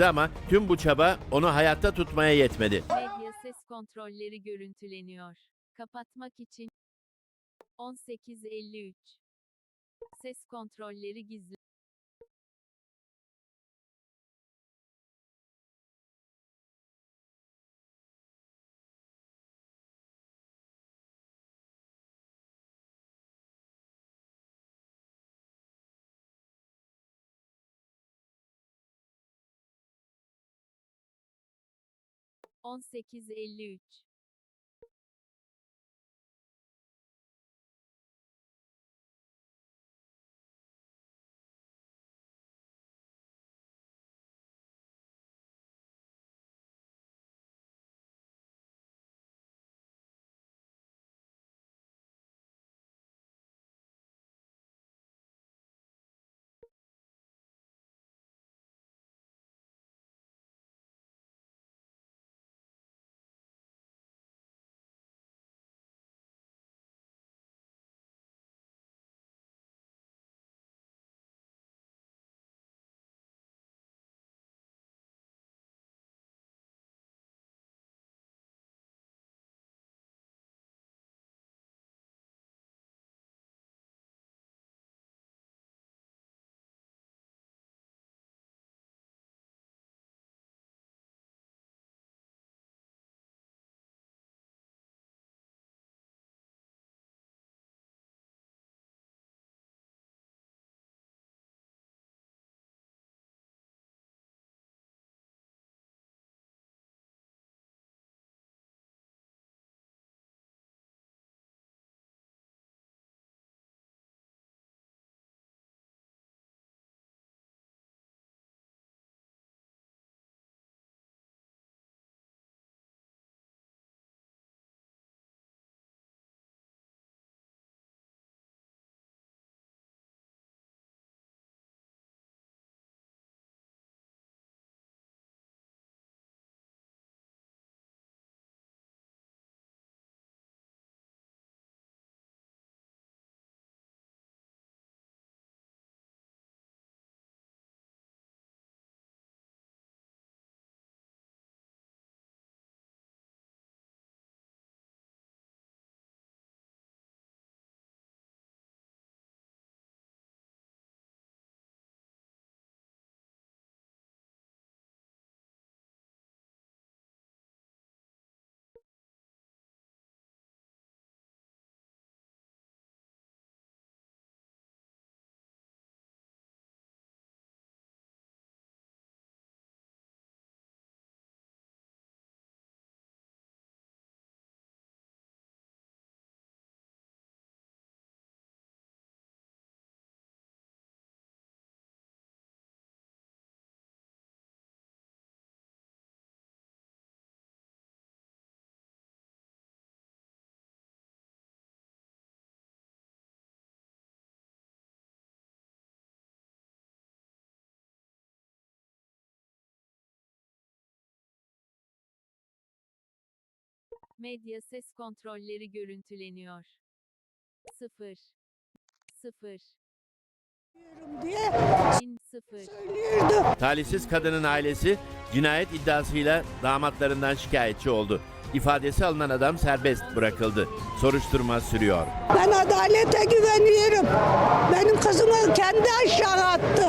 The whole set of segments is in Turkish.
ama tüm bu çaba onu hayatta tutmaya yetmedi. Medya ses kontrolleri görüntüleniyor. Kapatmak için 18.53 Ses kontrolleri gizli. 1853 Medya ses kontrolleri görüntüleniyor. 0 0 diye bin 0 söylüyordu. Talihsiz kadının ailesi cinayet iddiasıyla damatlarından şikayetçi oldu. İfadesi alınan adam serbest bırakıldı. Soruşturma sürüyor. Ben adalete güveniyorum. Benim kızımı kendi aşağı attı.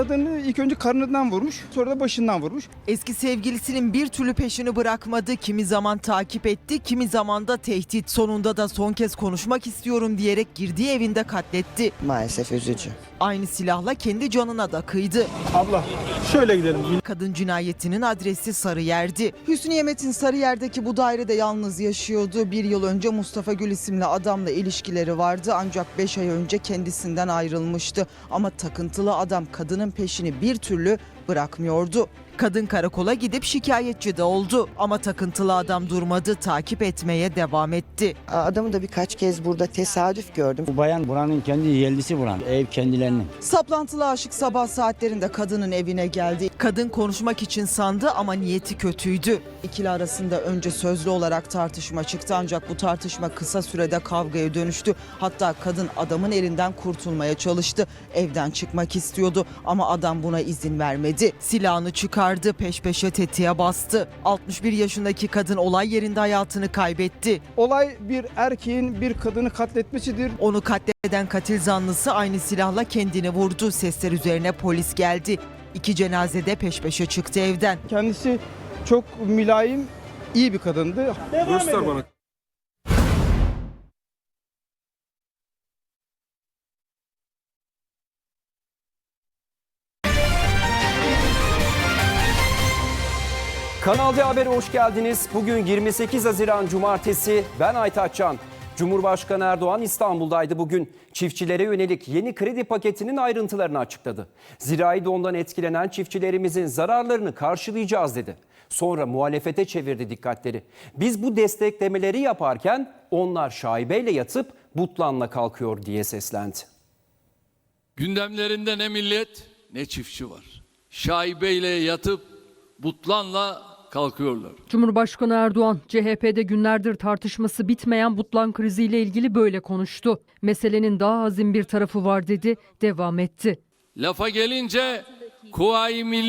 Kadını ilk önce karnından vurmuş, sonra da başından vurmuş. Eski sevgilisinin bir türlü peşini bırakmadı. Kimi zaman takip etti, kimi zaman da tehdit. Sonunda da son kez konuşmak istiyorum diyerek girdiği evinde katletti. Maalesef üzücü. Aynı silahla kendi canına da kıydı. Abla şöyle gidelim. Kadın cinayetinin adresi Sarıyer'di. Hüsnü Yemet'in Sarıyer'deki bu dairede yalnız yaşıyordu. Bir yıl önce Mustafa Gül isimli adamla ilişkileri vardı ancak 5 ay önce kendisinden ayrılmıştı. Ama takıntılı adam kadının peşini bir türlü bırakmıyordu. Kadın karakola gidip şikayetçi de oldu ama takıntılı adam durmadı, takip etmeye devam etti. Adamı da birkaç kez burada tesadüf gördüm. Bu bayan buranın kendi yerlisi buranın. Ev kendilerinin. Saplantılı aşık sabah saatlerinde kadının evine geldi. Kadın konuşmak için sandı ama niyeti kötüydü. İkili arasında önce sözlü olarak tartışma çıktı ancak bu tartışma kısa sürede kavgaya dönüştü. Hatta kadın adamın elinden kurtulmaya çalıştı. Evden çıkmak istiyordu ama adam buna izin vermedi. Silahını çıkardı, peş peşe tetiğe bastı. 61 yaşındaki kadın olay yerinde hayatını kaybetti. Olay bir erkeğin bir kadını katletmesidir. Onu katleden katil zanlısı aynı silahla kendini vurdu. Sesler üzerine polis geldi. İki cenaze de peş peşe çıktı evden. Kendisi çok mülayim, iyi bir kadındı. Göster bana. Kanal D Haber'e hoş geldiniz. Bugün 28 Haziran Cumartesi. Ben Aytaç Can. Cumhurbaşkanı Erdoğan İstanbul'daydı bugün. Çiftçilere yönelik yeni kredi paketinin ayrıntılarını açıkladı. Zirai dondan etkilenen çiftçilerimizin zararlarını karşılayacağız dedi. Sonra muhalefete çevirdi dikkatleri. Biz bu desteklemeleri yaparken onlar şaibeyle yatıp butlanla kalkıyor diye seslendi. Gündemlerinde ne millet ne çiftçi var. Şaibeyle yatıp butlanla kalkıyorlar. Cumhurbaşkanı Erdoğan, CHP'de günlerdir tartışması bitmeyen butlan kriziyle ilgili böyle konuştu. Meselenin daha hazin bir tarafı var dedi, devam etti. Lafa gelince Kuvayi Milli